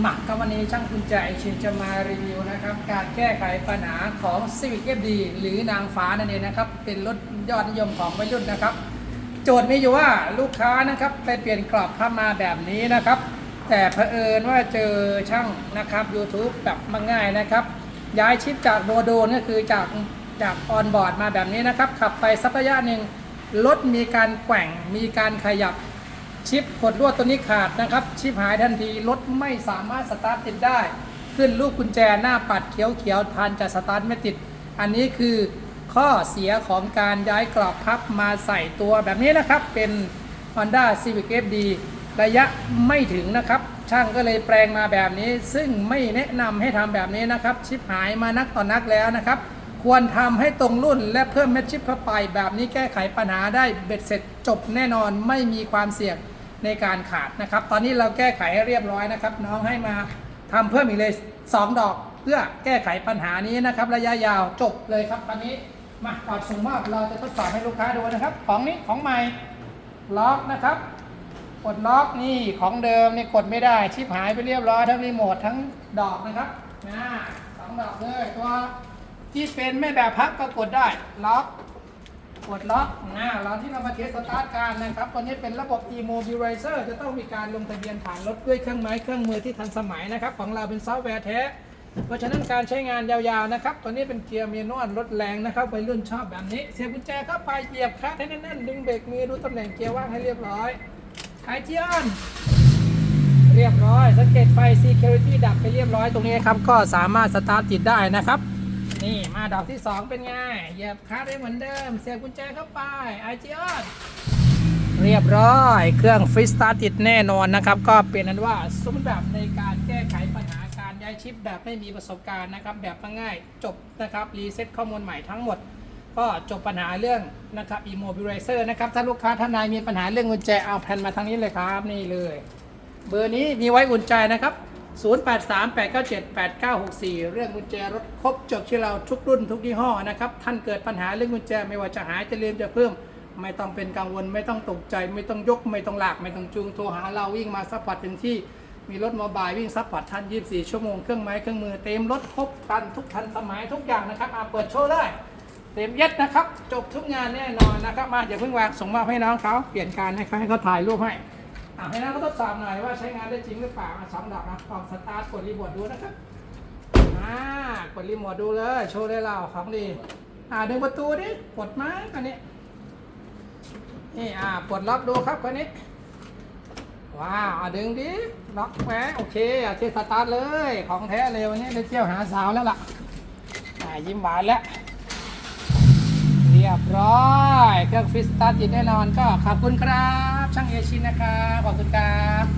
หมักกับวันนี้ช่างกุญแจชินจะมารีวิวนะครับ การแก้ไขปัญหาของ Civic FD หรือนางฟ้านั่นเองนะครับ เป็นรถยอดนิยมของวัยรุ่นนะครับ โจทย์มีอยู่ว่าลูกค้านะครับไปเปลี่ยนกรอบพับมาแบบนี้นะครับ แต่เผอิญว่าเจอช่างนะครับ YouTube แบบมาง่ายนะครับ ย้ายชิปจากโบโดก็คือจากจากออนบอร์ดมาแบบนี้นะครับ ขับไปสักระยะหนึ่งรถมีการแกว่งมีการขยับ ชิปขดลวดตัวนี้ขาดนะครับ ชิปหายทันทีรถไม่สามารถสตาร์ทติดได้ ขึ้นลูกกุญแจหน้าปัดเขียวๆทานจะสตาร์ทไม่ติด อันนี้คือข้อเสียของการย้ายกรอบพับมาใส่ตัวแบบนี้นะครับ เป็น Honda Civic FD ระยะไม่ถึงนะครับ ช่างก็เลยแปลงมาแบบนี้ ซึ่งไม่แนะนำให้ทำแบบนี้นะครับ ชิปหายมานักต่อนนักแล้วนะครับ ควรทำให้ตรงรุ่นและเพิ่มเม็ดชิปเข้าไป แบบนี้แก้ไขปัญหาได้เบ็ดเสร็จจบแน่นอนไม่มีความเสี่ยง ในการขาดนะครับ ตอนนี้เราแก้ไขให้เรียบร้อยนะครับ น้องให้มาทำเพิ่มอีกเลย 2 ดอก เพื่อแก้ไขปัญหานี้นะครับ ระยะยาวจบเลยครับตอนนี้มาก่อนส่งมอบเราจะทดสอบให้ลูกค้าดูนะครับ ของนี้ของใหม่ล็อกนะครับกดล็อกนี่ของเดิมนี่กดไม่ได้ชิปหายไปเรียบร้อยทั้งรีโมททั้งดอกนะครับนะสองดอกเลยตัวที่เป็นไม่แบบพับก็กดได้ล็อก กดล็อกนะเราที่เรามาเทสสตาร์ทการนะครับตัวนี้เป็นระบบ e-mobilizer จะต้องมีการลงทะเบียนผ่านรถด้วยเครื่องไม้เครื่องมือที่ทันสมัยนะครับ ของเราเป็นซอฟต์แวร์แท้ เพราะฉะนั้นการใช้งานยาวๆนะครับ ตัวนี้เป็นเกียร์เมนวลรถแรงนะครับวัยรุ่นชอบแบบนี้ เสียบกุญแจเข้าไปเหยียบคลัตช์ให้แน่นๆดึงเบรกมือดูตำแหน่งเกียร์ว่างให้เรียบร้อยไอเจียนเรียบร้อย สังเกตไฟ Security ดับไปเรียบร้อยตรงนี้ครับก็สามารถสตาร์ทติดได้นะครับ นี่มาดอกที่ 2 เป็นไงเหยียบคลัตช์ได้เหมือนเดิม เสียบกุญแจเข้าไปไอจียนเรียบร้อย เครื่องฟรีสตาร์ติดแน่นอนนะครับ ก็เป็นนั้นว่าสมแบบในการแก้ไขปัญหาการย้ายชิปแบบไม่มีประสบการณ์นะครับ แบบง่ายจบนะครับ รีเซ็ตข้อมูลใหม่ทั้งหมด ก็จบปัญหาเรื่องนะครับ immobilizer นะครับ ถ้าลูกค้าท่านใดมีปัญหาเรื่องกุญแจเอาแผ่นมาทางนี้เลยครับ นี่เลย เบอร์นี้มีไว้อุ่นใจนะครับ 0838978964 เรื่องกุญแจรถครบจบที่เราทุกรุ่นทุกยี่ห้อนะครับ ท่านเกิดปัญหาเรื่องกุญแจไม่ว่าจะหายจะลืมจะเพิ่ม ไม่ต้องเป็นกังวลไม่ต้องตกใจ ไม่ต้องยกไม่ต้องหลาก ไม่ต้องจูงโทรหาเราวิ่งมาซัพพอร์ตถึงที่มีรถโมบายวิ่งซัพพอร์ตทัน24 ชั่วโมงเครื่องไม้เครื่องมือเต็มรถครบทันทุกทันสมัยทุกอย่างนะครับอาเปิดโชว์ได้เต็มเย็ดนะครับ จบทุกงานแน่นอนนะครับมาอย่าเพิ่งวางส่งมอบให้น้องเขาเปลี่ยนการให้เขาให้เขาถ่ายรูปให้ อ่าให้น้องเขาทดสอบหน่อยว่าใช้งานได้จริงหรือเปล่าอะสองดอกนะลองสตาร์ทกดรีโมทดูนะครับอ่ากดรีโมทดูเลยโชว์ได้เราของดีอ่าดึงประตูดิกดไหมอันนี้นี่อ่าปลดล็อกดูครับคนนี้ว้าวอะดึงดิล็อกแหวโอเคอะเทสตาร์ทเลยของแท้เลยวันนี้ได้เที่ยวหาสาวแล้วล่ะอ่ายิ้มหวานแล้วเรียบร้อย เครื่องฟิสตาร์ทติดแน่นอนก็ขอบคุณครับ ช่างเอชินนะครับขอบคุณครับ